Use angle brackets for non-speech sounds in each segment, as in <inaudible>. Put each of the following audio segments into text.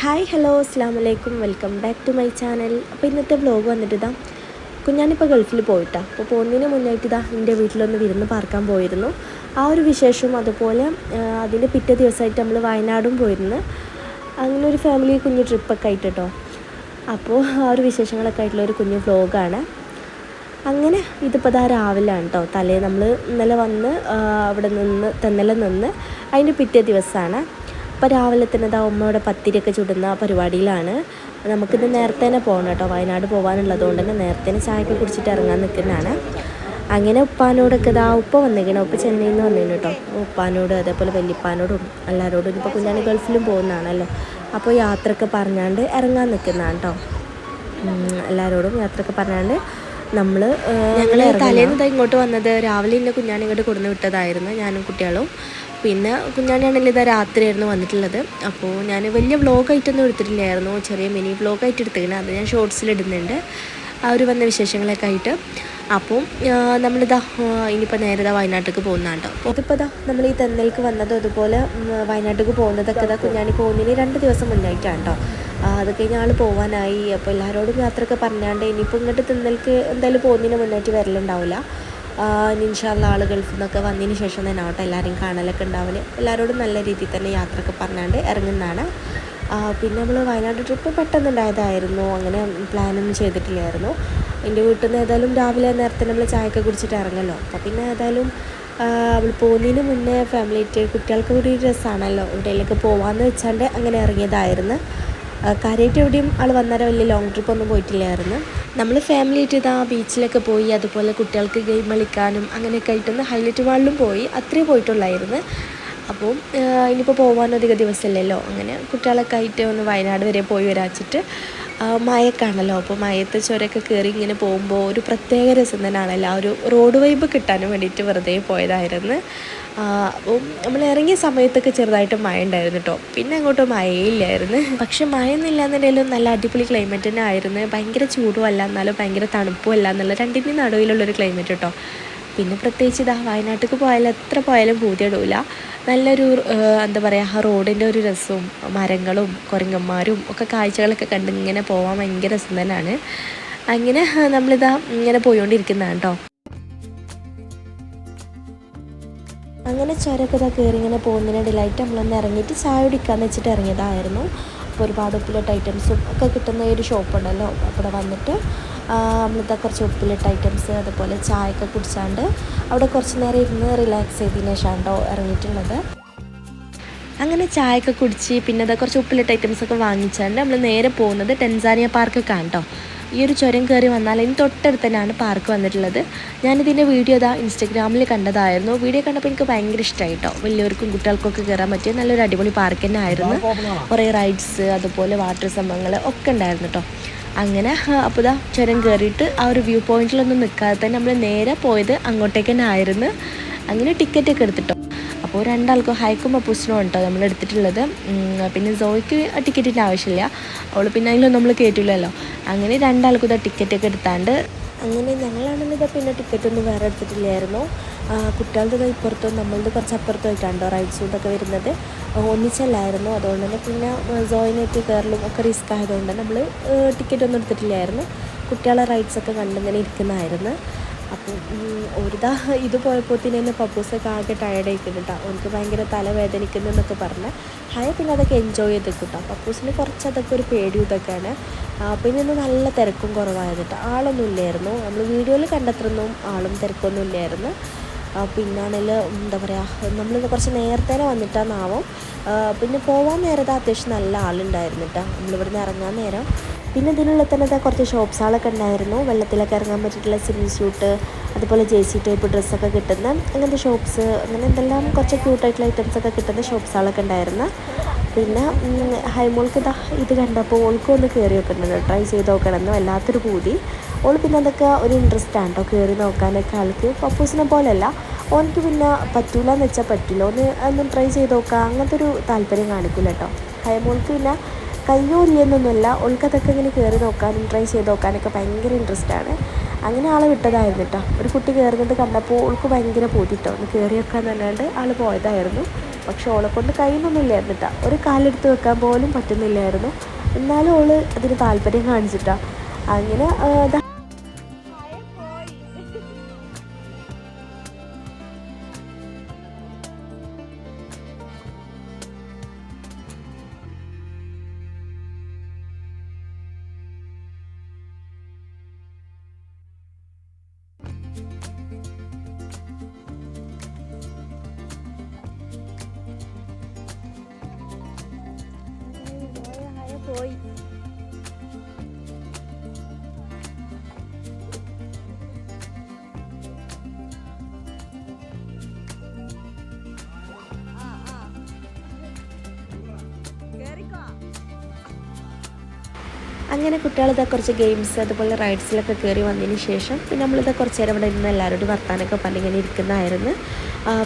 Hi hello അസ്സാം വലൈക്കും welcome back to my channel അപ്പോൾ ഇന്നത്തെ വ്ലോഗ് വന്നിട്ട് ഇതാ കുഞ്ഞാനിപ്പോൾ ഗൾഫിൽ പോയിട്ടാണ് അപ്പോൾ പോകുന്നതിന് മുന്നായിട്ട് ഇതാ എന്റെ വീട്ടിലൊന്ന് വിരുന്ന് പാർക്കാൻ പോയിരുന്നു. ആ ഒരു വിശേഷവും അതുപോലെ അതിന്റെ പിറ്റേ ദിവസമായിട്ട് നമ്മൾ വയനാടും പോയിരുന്നു. അങ്ങനെ ഒരു ഫാമിലി കുഞ്ഞു ട്രിപ്പൊക്കെ ആയിട്ട് കേട്ടോ അപ്പോൾ ആ ഒരു വിശേഷങ്ങളൊക്കെ ആയിട്ടുള്ള ഒരു കുഞ്ഞു വ്ലോഗാണ് അങ്ങനെ ഇതിപ്പോൾ ദാ രാവിലെയാണ് കേട്ടോ തലേ നമ്മൾ ഇന്നലെ വന്ന് അവിടെ നിന്ന് തെന്നലെ നിന്ന് അതിന്റെ പിറ്റേ ദിവസമാണ് അപ്പോൾ രാവിലെ തന്നെ ഇതാ ഉമ്മയുടെ പത്തിരിയൊക്കെ ചുടുന്ന പരിപാടിയിലാണ്. നമുക്കിത് നേരത്തെ തന്നെ പോകണം കേട്ടോ. വയനാട് പോകാനുള്ളത് കൊണ്ട് തന്നെ നേരത്തെ തന്നെ ചായയൊക്കെ കുടിച്ചിട്ട് ഇറങ്ങാൻ നിൽക്കുന്നതാണ്. അങ്ങനെ ഉപ്പാനോടൊക്കെ ഇതാ ഉപ്പ വന്നിരിക്കണം ഉപ്പ ചെന്നൈയിൽ നിന്ന് വന്നിരുന്നു കേട്ടോ. ഉപ്പാനോട് അതേപോലെ വല്യപ്പാനോടും എല്ലാവരോടും ഇപ്പോൾ കുഞ്ഞാണി ഗൾഫിലും പോകുന്നതാണല്ലോ. അപ്പോൾ യാത്രയൊക്കെ പറഞ്ഞാണ്ട് ഇറങ്ങാൻ നിൽക്കുന്നതാണ് കേട്ടോ. എല്ലാവരോടും യാത്രയൊക്കെ പറഞ്ഞാണ്ട് നമ്മൾ ഞങ്ങൾ തലേന്ന് ഇങ്ങോട്ട് വന്നത് രാവിലെ ഇന്ന കുഞ്ഞാണിങ്ങോട്ട് കൊടുന്ന് വിട്ടതായിരുന്നു. ഞാനും കുട്ടികളും. പിന്നെ കുഞ്ഞാണിയാണെങ്കിൽ ഇതാ രാത്രിയായിരുന്നു വന്നിട്ടുള്ളത്. അപ്പോൾ ഞാൻ വലിയ വ്ളോഗായിട്ടൊന്നും എടുത്തിട്ടില്ലായിരുന്നു. ചെറിയ മിനി വ്ളോഗായിട്ട് എടുത്തിരുന്നത് അത് ഞാൻ ഷോർട്സിൽ ഇടുന്നുണ്ട് ആ ഒരു വന്ന വിശേഷങ്ങളൊക്കെ ആയിട്ട്. അപ്പോൾ നമ്മളിതാ ഇനിയിപ്പോൾ നേരെ ഇതാ വയനാട്ടിലേക്ക് പോകുന്നതാണ്ടോ ഇതിപ്പോൾ ഇതാ നമ്മൾ ഈ തെന്നലേക്ക് വന്നതും അതുപോലെ വയനാട്ടിലേക്ക് പോകുന്നതൊക്കെ ഇതാ കുഞ്ഞാണി പോകുന്നതിന് രണ്ട് ദിവസം മുന്നായിട്ടാണ് കേട്ടോ ആ, അത് കഴിഞ്ഞ ആൾ പോകാനായി അപ്പോൾ എല്ലാവരോടും യാത്രയൊക്കെ പറഞ്ഞാണ്ട് ഇനിയിപ്പോൾ ഇങ്ങോട്ട് തിന്നൽക്ക് എന്തായാലും പോകുന്നതിന് മുന്നായിട്ട് വരലുണ്ടാവില്ല ഇൻഷാല്ല ഗൾഫിൽ നിന്നൊക്കെ വന്നതിന് ശേഷം തന്നെ ആവട്ടെ എല്ലാവരെയും കാണലൊക്കെ ഉണ്ടാവില്ല എല്ലാവരോടും നല്ല രീതിയിൽ തന്നെ യാത്രയൊക്കെ പറഞ്ഞാണ്ട് ഇറങ്ങുന്നതാണ്. പിന്നെ നമ്മൾ വയനാട് ട്രിപ്പ് പെട്ടെന്നുണ്ടായതായിരുന്നു അങ്ങനെ പ്ലാനൊന്നും ചെയ്തിട്ടില്ലായിരുന്നു. എന്റെ വീട്ടിൽ നിന്ന് ഏതായാലും രാവിലെ നേരത്തെ നമ്മൾ ചായയൊക്കെ കുടിച്ചിട്ട് ഇറങ്ങല്ലോ. അപ്പോൾ പിന്നെ ഏതായാലും അവൾ പോകുന്നതിന് മുന്നേ ഫാമിലി ആയിട്ട് കുട്ടികൾക്ക് ഒരു രസമാണല്ലോ എവിടെയെങ്കിലൊക്കെ പോകാമെന്ന് വെച്ചാണ്ട് അങ്ങനെ ഇറങ്ങിയതായിരുന്നു. കാര്യമായിട്ട് എവിടെയും ആൾ വന്നേരം വലിയ ലോങ് ട്രിപ്പ് ഒന്നും പോയിട്ടില്ലായിരുന്നു. നമ്മൾ ഫാമിലി ആയിട്ട് ഇതാ ബീച്ചിലൊക്കെ പോയി അതുപോലെ കുട്ടികൾക്ക് ഗെയിം കളിക്കാനും അങ്ങനെയൊക്കെ ആയിട്ടൊന്ന് ഹൈലൈറ്റ് വാളിലും പോയി അത്രേ പോയിട്ടുള്ളായിരുന്നു. അപ്പോൾ ഇനിയിപ്പോൾ പോകാനധികം ദിവസമില്ലല്ലോ. അങ്ങനെ കുട്ടികളൊക്കെ ആയിട്ട് ഒന്ന് വയനാട് വരെ പോയി വരാച്ചിട്ട് ആ, മഴക്കാണല്ലോ അപ്പോൾ മയത്തെ ചുരമൊക്കെ കയറി ഇങ്ങനെ പോകുമ്പോൾ ഒരു പ്രത്യേക രസം തന്നെയാണല്ലോ. ആ ഒരു റോഡ് വൈബ് കിട്ടാനും വേണ്ടിയിട്ട് വെറുതെ പോയതായിരുന്നു. അപ്പം നമ്മൾ ഇറങ്ങിയ സമയത്തൊക്കെ ചെറുതായിട്ട് മഴ ഉണ്ടായിരുന്നു കേട്ടോ പിന്നെ അങ്ങോട്ട് മഴയില്ലായിരുന്നു. പക്ഷെ മഴയൊന്നും എന്നുണ്ടെങ്കിലും നല്ല അടിപൊളി ക്ലൈമറ്റ് തന്നെ ആയിരുന്നു ഭയങ്കര ചൂടും അല്ല എന്നാലും ഭയങ്കര തണുപ്പും അല്ല എന്നുള്ള രണ്ടിന്റെ നടുവിലുള്ളൊരു ക്ലൈമറ്റ് കേട്ടോ പിന്നെ പ്രത്യേകിച്ച് ഇതാ വയനാട്ടിലേക്ക് പോയാൽ എത്ര പോയാലും പൂതിയിടൂല നല്ലൊരു എന്താ പറയുക ആ റോഡിന്റെ ഒരു രസവും മരങ്ങളും കുരങ്ങന്മാരും ഒക്കെ കാഴ്ചകളൊക്കെ കണ്ട് ഇങ്ങനെ പോകാൻ ഭയങ്കര രസം തന്നെയാണ്. അങ്ങനെ നമ്മളിതാ ഇങ്ങനെ പോയിക്കൊണ്ടിരിക്കുന്നതാണ് കേട്ടോ അങ്ങനെ ചുരമൊക്കെ ഇതാ കയറി ഇങ്ങനെ പോകുന്നതിനിടയിലായിട്ട് നമ്മളൊന്ന് ഇറങ്ങിയിട്ട് ചായ കുടിക്കാന്ന് വെച്ചിട്ട് ഇറങ്ങിയതായിരുന്നു. അപ്പോൾ ഒരുപാട് ഉപ്പിലിട്ട ഐറ്റംസും ഒക്കെ കിട്ടുന്ന ഒരു ഷോപ്പുണ്ടല്ലോ അവിടെ വന്നിട്ട് അമൃത കുറച്ച് ഉപ്പിലിട്ട ഐറ്റംസ് അതുപോലെ ചായയൊക്കെ കുടിച്ചാണ്ട് അവിടെ കുറച്ച് നേരം ഇരുന്ന് റിലാക്സ് ചെയ്തതിന് ശേഷം കേട്ടോ ഇറങ്ങിയിട്ടുള്ളത്. അങ്ങനെ ചായയൊക്കെ കുടിച്ച് പിന്നെ അതാ കുറച്ച് ഉപ്പിലിട്ട ഐറ്റംസ് ഒക്കെ വാങ്ങിച്ചാണ്ട് നമ്മൾ നേരെ പോകുന്നത് ടെൻസാനിയ പാർക്കൊക്കെ ആണ് കേട്ടോ ഈ ഒരു ചുരം കയറി വന്നാൽ അതിന് തൊട്ടടുത്ത് തന്നെയാണ് പാർക്ക് വന്നിട്ടുള്ളത്. ഞാനിതിന്റെ വീഡിയോ ഇതാ ഇൻസ്റ്റഗ്രാമിൽ കണ്ടതായിരുന്നു. വീഡിയോ കണ്ടപ്പോൾ എനിക്ക് ഭയങ്കര ഇഷ്ടമായി കേട്ടോ വലിയവർക്കും കുട്ടികൾക്കൊക്കെ കയറാൻ പറ്റിയ നല്ലൊരു അടിപൊളി പാർക്ക് തന്നെ ആയിരുന്നു കുറേ റൈഡ്സ് അതുപോലെ വാട്ടർ സംഭവങ്ങൾ ഒക്കെ ഉണ്ടായിരുന്നു കേട്ടോ അങ്ങനെ അപ്പോൾ ഇതാ ചുരം കയറിയിട്ട് ആ ഒരു വ്യൂ പോയിന്റിലൊന്നും നിൽക്കാതെ തന്നെ നമ്മൾ നേരെ പോയത് അങ്ങോട്ടേക്ക് തന്നെ ആയിരുന്നു അങ്ങനെ ടിക്കറ്റൊക്കെ എടുത്തിട്ടോ. അപ്പോൾ രണ്ടാൾക്കും ഹൈക്കും അപ്പൂസിനും കേട്ടോ നമ്മൾ എടുത്തിട്ടുള്ളത്. പിന്നെ സോയ്ക്ക് ടിക്കറ്റിന്റെ ആവശ്യമില്ല. അവൾ പിന്നെ അതിലൊന്നും നമ്മൾ കയറ്റില്ലല്ലോ അങ്ങനെ രണ്ടാൾക്കും ഇതാ ടിക്കറ്റൊക്കെ എടുത്താണ്ട് അങ്ങനെ ഞങ്ങളാണെങ്കിൽ ഇതാ പിന്നെ ടിക്കറ്റൊന്നും വേറെ എടുത്തിട്ടില്ലായിരുന്നു. കുട്ടികളുടെ ഇപ്പുറത്തും നമ്മളുടെ കുറച്ച് അപ്പുറത്തും ആയിട്ടാണ്ടോ റൈഡ്സും ഇതൊക്കെ വരുന്നത്. ഒന്നിച്ചല്ലായിരുന്നു. അതുകൊണ്ട് തന്നെ പിന്നെ സോയിനെത്തി കയറലും ഒക്കെ റിസ്ക് ആയതുകൊണ്ട് നമ്മൾ ടിക്കറ്റൊന്നും എടുത്തിട്ടില്ലായിരുന്നു. കുട്ടികളെ റൈഡ്സൊക്കെ കണ്ടിങ്ങനെ ഇരിക്കുന്നതായിരുന്നു. അപ്പം ഒരു ദാ ഇത് പോയപ്പോൾ തന്നെ പപ്പൂസൊക്കെ ആകെ ടയർഡായിക്കുന്നു കേട്ടോ എനിക്ക് ഭയങ്കര തലവേദനിക്കുന്നു എന്നൊക്കെ പറഞ്ഞ്. ഹായ പിന്നെ അതൊക്കെ എൻജോയ് ചെയ്ത് കേട്ടോ പപ്പൂസിന് കുറച്ച് അതൊക്കെ ഒരു പേടി ഇതൊക്കെയാണ്. പിന്നെ ഇന്ന് നല്ല തിരക്കും കുറവായത് കേട്ടോ ആളൊന്നും ഇല്ലായിരുന്നു. നമ്മൾ വീഡിയോയിൽ കണ്ടെത്തുന്നതും ആളും തിരക്കൊന്നും ഇല്ലായിരുന്നു. പിന്നാണെങ്കിൽ എന്താ പറയുക നമ്മൾ കുറച്ച് നേരത്തെ വന്നിട്ടാന്നാവും. പിന്നെ പോവാൻ നേരത്തെ അത്യാവശ്യം നല്ല ആളുണ്ടായിരുന്നു കേട്ടോ നമ്മളിവിടുന്ന് ഇറങ്ങാൻ നേരം. പിന്നെ ഇതിനുള്ള തന്നെ കുറച്ച് ഷോപ്സുകളൊക്കെ ഉണ്ടായിരുന്നു. വെള്ളത്തിലൊക്കെ ഇറങ്ങാൻ പറ്റിയിട്ടുള്ള സ്വിമ്മിങ് സ്യൂട്ട് അതുപോലെ ജെ സി ടൈപ്പ് ഡ്രസ്സൊക്കെ കിട്ടുന്ന അങ്ങനത്തെ ഷോപ്സ് അങ്ങനെ എന്തെല്ലാം കുറച്ച് ക്യൂട്ടായിട്ടുള്ള ഐറ്റംസ് ഒക്കെ കിട്ടുന്ന ഷോപ്സുകളൊക്കെ ഉണ്ടായിരുന്നു. പിന്നെ ഹൈമോൾക്ക് ഇതാ ഇത് കണ്ടപ്പോൾ ഓൾക്ക് ഒന്ന് കയറി വെക്കുന്നുണ്ട് ട്രൈ ചെയ്ത് നോക്കണമെന്ന് വല്ലാത്തൊരു പൂതി. ഓൾ പിന്നെ അതൊക്കെ ഒരു ഇൻട്രസ്റ്റ് ആണ് കേട്ടോ. കയറി നോക്കാനൊക്കെ ആൾക്ക്. പപ്പൂസിനെ പോലെയല്ല. ഓനക്ക് പിന്നെ പറ്റൂല എന്ന് വെച്ചാൽ പറ്റില്ല. ഒന്ന് ഒന്ന് ട്രൈ ചെയ്ത് നോക്കാം. അങ്ങനത്തെ ഒരു താല്പര്യം കാണിക്കില്ല കേട്ടോ. ഹൈമോൾക്ക് പിന്നെ കയ്യോ ഒൾക്കതൊക്കെ ഇങ്ങനെ കയറി നോക്കാനും ട്രൈ ചെയ്ത് നോക്കാനൊക്കെ ഭയങ്കര ഇൻട്രസ്റ്റ് ആണ്. അങ്ങനെ ആൾ വിട്ടതായിരുന്നു കേട്ടോ ഒരു കുട്ടി കയറുന്നത് കണ്ടപ്പോൾ ഓൾക്ക് ഭയങ്കര പൂതിട്ടോ ഒന്ന് കയറി വെക്കാൻ തന്നെയാണ്ട് ആൾ പോയതായിരുന്നു. പക്ഷെ ഓളെ കൊണ്ട് കഴിയുന്നൊന്നുമില്ലായിരുന്നു കേട്ടോ ഒരു കാലെടുത്ത് വെക്കാൻ പോലും പറ്റുന്നില്ലായിരുന്നു. എന്നാലും ഓൾ അതിന് താല്പര്യം കാണിച്ചിട്ടാ. അങ്ങനെ പോയി. അങ്ങനെ കുട്ടികളിതാ കുറച്ച് ഗെയിംസ് അതുപോലെ റൈഡ്സിലൊക്കെ കയറി വന്നതിന് ശേഷം പിന്നെ നമ്മളിത് കുറച്ച് നേരം ഇവിടെ ഇരുന്ന് എല്ലാവരോടും വർത്താനൊക്കെ പറഞ്ഞിങ്ങനെ ഇരിക്കുന്നതായിരുന്നു.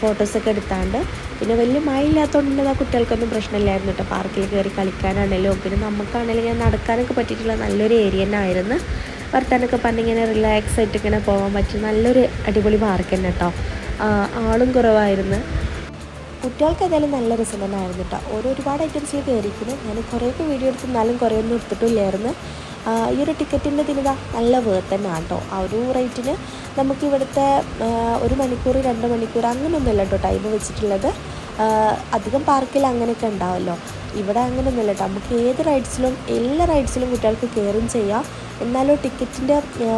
ഫോട്ടോസൊക്കെ എടുത്താണ്ട്. പിന്നെ വലിയ മഴ ഇല്ലാത്തതുകൊണ്ട് ആ കുട്ടികൾക്കൊന്നും പ്രശ്നമില്ലായിരുന്നു കേട്ടോ. പാർക്കിൽ കയറി കളിക്കാനാണെങ്കിലും പിന്നെ നമുക്കാണെങ്കിലും ഇങ്ങനെ നടക്കാനൊക്കെ പറ്റിയിട്ടുള്ള നല്ലൊരു ഏരിയ തന്നെ ആയിരുന്നു വർത്താനൊക്കെ പറഞ്ഞിങ്ങനെ റിലാക്സ് ആയിട്ട് ഇങ്ങനെ പോകാൻ പറ്റിയ നല്ലൊരു അടിപൊളി പാർക്ക് തന്നെ കേട്ടോ. ആളും കുറവായിരുന്നു. കുട്ടികൾക്ക് ഏതായാലും നല്ല രസം തന്നെ ആയിരുന്നു കേട്ടോ. ഓരോ ഒരുപാട് ഐറ്റംസിൽ കയറിയിരിക്കുന്നു. ഞാൻ കുറേയൊക്കെ വീഡിയോ എടുത്ത് എന്നാലും കുറേ ഒന്നും എടുത്തിട്ടില്ലായിരുന്നു. ഈ ഒരു ടിക്കറ്റിന്റെ ഇതിനിതാ നല്ല വേർത്ത് തന്നെ കേട്ടോ. ആ ഒരു റേറ്റിന് നമുക്ക് ഇവിടുത്തെ ഒരു മണിക്കൂർ രണ്ട് മണിക്കൂർ അങ്ങനെയൊന്നുമില്ല കേട്ടോ ടൈം വെച്ചിട്ടുള്ളത്. അധികം പാർക്കിൽ അങ്ങനെയൊക്കെ ഉണ്ടാവുമല്ലോ ഇവിടെ അങ്ങനെയൊന്നുമില്ല കേട്ടോ. നമുക്ക് ഏത് റൈഡ്സിലും എല്ലാ റൈഡ്സിലും കുട്ടികൾക്ക് കയറും ചെയ്യാം. എന്നാലും ടിക്കറ്റിന്റെ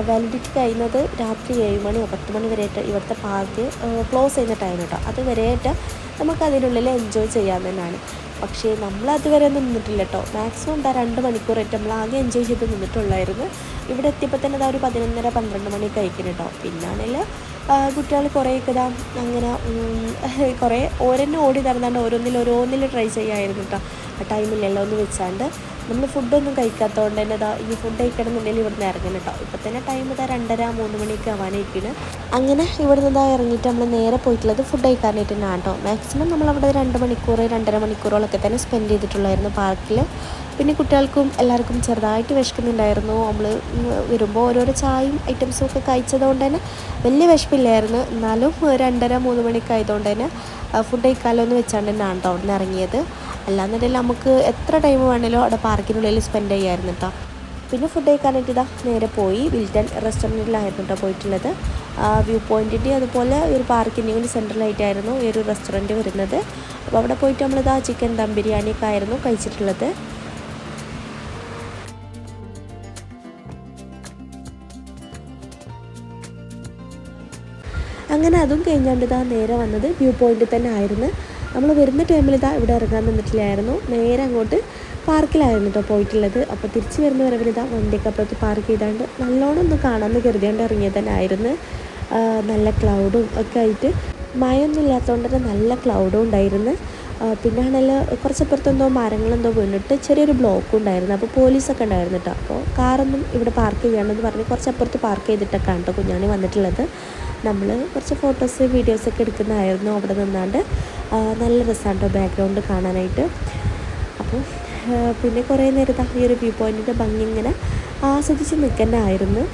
വാലിഡിറ്റി കഴിയുന്നത് രാത്രി ഏഴ് മണിയോ പത്ത് മണി വരെയായിട്ട് ഇവിടുത്തെ പാർക്ക് ക്ലോസ് ചെയ്യുന്ന ടൈം കേട്ടോ അതുവരെയായിട്ട് നമുക്ക് അതിനുള്ളിൽ എൻജോയ് ചെയ്യാൻ തന്നെയാണ് പക്ഷേ നമ്മൾ അതുവരെ ഒന്നും നിന്നിട്ടില്ല കേട്ടോ. മാക്സിമം എന്താ രണ്ട് മണിക്കൂറായിട്ട് നമ്മൾ ആകെ എൻജോയ് ചെയ്ത് നിന്നിട്ടുള്ളായിരുന്നു. ഇവിടെ എത്തിയപ്പോൾ തന്നെ ഇതാ ഒരു പതിനൊന്നര പന്ത്രണ്ട് മണി കഴിക്കണം കേട്ടോ. പിന്നാണെങ്കിൽ കുട്ടികൾ കുറേയൊക്കെ ഇതാ അങ്ങനെ <laughs> കുറേ ഓരോന്നും ഓടി നടന്നാണ്ട് ഓരോന്നിൽ ഓരോന്നിൽ ട്രൈ ചെയ്യായിരുന്നു കേട്ടോ. ആ ടൈമില്ലല്ലോ എന്ന് വെച്ചാണ്ട്. നമ്മൾ ഫുഡൊന്നും കഴിക്കാത്തതുകൊണ്ട് തന്നെ ഇതാ ഇനി ഫുഡ് കഴിക്കണം എന്നുണ്ടെങ്കിൽ ഇവിടുന്ന് ഇറങ്ങണം കേട്ടോ ഇപ്പം തന്നെ ടൈം ഇതാ രണ്ടര മൂന്ന് മണിയൊക്കെ ആവാനായിരിക്കുന്നു അങ്ങനെ ഇവിടുന്ന് ഇതാ ഇറങ്ങിയിട്ട് നമ്മൾ നേരെ പോയിട്ടുള്ളത് ഫുഡ് കഴിക്കാനായിട്ട് തന്നെ കേട്ടോ മാക്സിമം നമ്മളവിടെ രണ്ട് മണിക്കൂർ രണ്ടര മണിക്കൂറോളൊക്കെ തന്നെ സ്പെൻഡ് ചെയ്തിട്ടുള്ളായിരുന്നു പാർക്കിൽ പിന്നെ കുട്ടികൾക്കും എല്ലാവർക്കും ചെറുതായിട്ട് വിശക്കുന്നുണ്ടായിരുന്നു. നമ്മൾ വരുമ്പോൾ ഓരോരോ ചായയും ഐറ്റംസും ഒക്കെ കഴിച്ചതുകൊണ്ട് തന്നെ വലിയ വിശപ്പില്ലായിരുന്നു. എന്നാലും രണ്ടര മൂന്ന് മണിയൊക്കെ ആയതുകൊണ്ട് തന്നെ ഫുഡ് കഴിക്കാമല്ലോ എന്ന് വെച്ചാണ്ട് തന്നെ കേട്ടോ അവിടെ നിന്ന് ഇറങ്ങിയത്. അല്ലാന്നുണ്ടെങ്കിൽ നമുക്ക് എത്ര ടൈം വേണേലും അവിടെ പാർക്കിനുള്ളിൽ സ്പെൻഡ് ചെയ്യായിരുന്നു കേട്ടോ പിന്നെ ഫുഡ് കഴിക്കാനായിട്ട് ഇതാ നേരെ പോയി. വിൽട്ടൺ റെസ്റ്റോറന്റിലായിരുന്നു കേട്ടോ പോയിട്ടുള്ളത്. വ്യൂ പോയിന്റിന്റെ അതുപോലെ ഒരു പാർക്കിന്റെയും കൂടി സെൻട്രലായിട്ടായിരുന്നു ഈ ഒരു റെസ്റ്റോറന്റ് വരുന്നത്. അപ്പോൾ അവിടെ പോയിട്ട് നമ്മളിതാ ചിക്കൻ ദം ബിരിയാണിയൊക്കെ ആയിരുന്നു കഴിച്ചിട്ടുള്ളത്. അങ്ങനെ അതും കഴിഞ്ഞാണ്ട് ഇതാ നേരെ വന്നത് വ്യൂ പോയിന്റിൽ തന്നെ ആയിരുന്നു. നമ്മൾ വരുന്ന ടൈമിൽ ഇതാ ഇവിടെ ഇറങ്ങാൻ നിന്നിട്ടില്ലായിരുന്നു നേരെ അങ്ങോട്ട് പാർക്കിലായിരുന്നു കേട്ടോ പോയിട്ടുള്ളത്. അപ്പോൾ തിരിച്ച് വരുന്ന വരവിൽ ഇതാ വണ്ടിയൊക്കെ അപ്പുറത്ത് പാർക്ക് ചെയ്താണ്ട് നല്ലോണം ഒന്ന് കാണാമെന്ന് കരുതിയാണ്ട് ഇറങ്ങിയത് തന്നെ ആയിരുന്നു നല്ല ക്ലൗഡും ഒക്കെ ആയിട്ട്. മഴയൊന്നും ഇല്ലാത്തതുകൊണ്ട് തന്നെ നല്ല ക്ലൗഡും ഉണ്ടായിരുന്നു. പിന്നെ ആണെങ്കിൽ കുറച്ചപ്പുറത്ത് എന്തോ മരങ്ങളെന്തോ വീണിട്ട് ചെറിയൊരു ബ്ലോക്ക് ഉണ്ടായിരുന്നു. അപ്പോൾ പോലീസൊക്കെ ഉണ്ടായിരുന്നു കേട്ടോ അപ്പോൾ കാറൊന്നും ഇവിടെ പാർക്ക് ചെയ്യണമെന്ന് പറഞ്ഞ് കുറച്ചപ്പുറത്ത് പാർക്ക് ചെയ്തിട്ടൊക്കെ ആണ് കേട്ടോ കുഞ്ഞാണി വന്നിട്ടുള്ളത്. നമ്മൾ കുറച്ച് ഫോട്ടോസ് വീഡിയോസൊക്കെ എടുക്കുന്നതായിരുന്നു അവിടെ നിന്നാണ്ട്. നല്ല രസമാണ് കേട്ടോ ബാക്ക്ഗ്രൗണ്ട് കാണാനായിട്ട്. അപ്പോൾ പിന്നെ കുറേ നേരത്തെ ഈ ഒരു വ്യൂ പോയിന്റിന്റെ ഭംഗി ഇങ്ങനെ ആസ്വദിച്ച് നിൽക്കുന്നതായിരുന്നു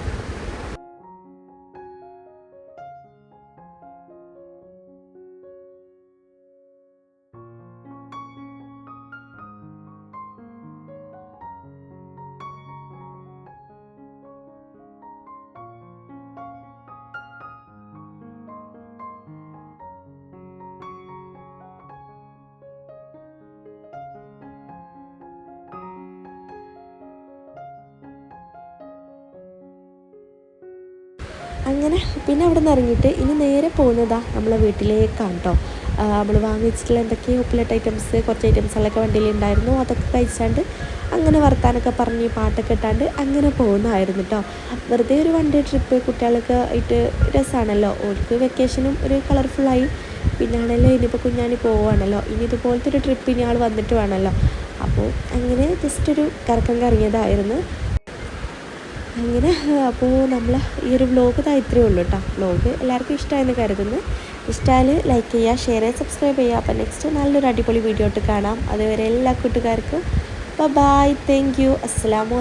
അങ്ങനെ പിന്നെ അവിടെ നിന്ന് ഇറങ്ങിയിട്ട് ഇനി നേരെ പോകുന്നതാ നമ്മളെ വീട്ടിലേക്കാണ് കേട്ടോ നമ്മൾ വാങ്ങിച്ചിട്ടുള്ള എന്തൊക്കെയോ ഉപ്പിലിട്ട് ഐറ്റംസ് കുറച്ച് ഐറ്റംസുകളൊക്കെ വണ്ടിയിൽ ഉണ്ടായിരുന്നു. അതൊക്കെ കഴിച്ചാണ്ട് അങ്ങനെ വർത്താനൊക്കെ പറഞ്ഞ് പാട്ടൊക്കെ ഇട്ടാണ്ട് അങ്ങനെ പോകുന്നതായിരുന്നു കേട്ടോ വെറുതെ ഒരു വണ്ടി ട്രിപ്പ് കുട്ടികൾക്ക് ആയിട്ട് രസമാണല്ലോ ഓർക്ക് വെക്കേഷനും ഒരു കളർഫുള്ളായി പിന്നെ ആണല്ലോ ഇനിയിപ്പോൾ കുഞ്ഞാണി പോവുകയാണല്ലോ. ഇനി ഇതുപോലത്തെ ഒരു ട്രിപ്പ് ഇനി ആൾ വന്നിട്ട് വേണമല്ലോ. അപ്പോൾ അങ്ങനെ ജസ്റ്റ് ഒരു കറക്കം കറങ്ങിയതായിരുന്നു. അങ്ങനെ അപ്പോൾ നമ്മൾ ഈ ഒരു വ്ലോഗ് ഇതാ ഇത്രയേ ഉള്ളൂ കേട്ടോ വ്ലോഗ് എല്ലാവർക്കും ഇഷ്ടമായെന്ന് കരുതുന്നു. ഇഷ്ടമായാൽ ലൈക്ക് ചെയ്യുക ഷെയർ ചെയ്യുക സബ്സ്ക്രൈബ് ചെയ്യുക. അപ്പോൾ നെക്സ്റ്റ് നല്ലൊരു അടിപൊളി വീഡിയോ ഇട്ട് കാണാം. അതുവരെ എല്ലാ കൂട്ടുകാർക്കും ബൈ താങ്ക് യു അസ്സാം